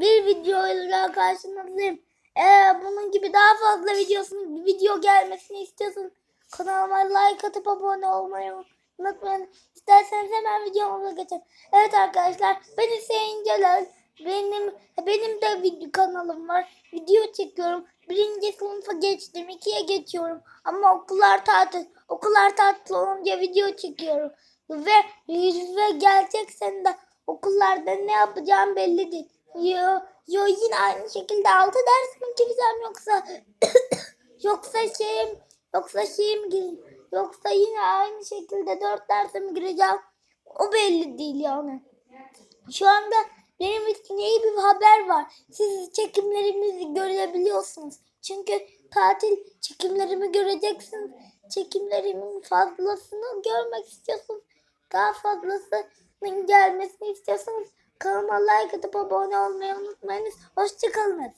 bir videoyla karşınızdayım. Eğer bunun gibi daha fazla videosun, video gelmesini istiyorsanız kanalıma like atıp abone olmayı unutmayın. İsterseniz hemen videomuza geçelim. Evet arkadaşlar ben Hüseyin Celal. Benim benim de video kanalım var. Video çekiyorum. Birinci sınıfa geçtim. ikiye geçiyorum. Ama okullar tatil. Okullar tatil olunca video çekiyorum. Ve, ve gelecek sene de okullarda ne yapacağım belli değil. Yo, yo yine aynı şekilde altı ders mi gireceğim yoksa yoksa şeyim yoksa şeyim gireyim. Yoksa yine aynı şekilde dört derse mi gireceğim? O belli değil yani. Şu anda benim için iyi bir haber var. Siz çekimlerimizi görebiliyorsunuz. Çünkü tatil çekimlerimi göreceksiniz. Çekimlerimin fazlasını görmek istiyorsunuz. Daha fazlasının gelmesini istiyorsanız kanalıma like atıp abone olmayı unutmayınız. Hoşçakalın.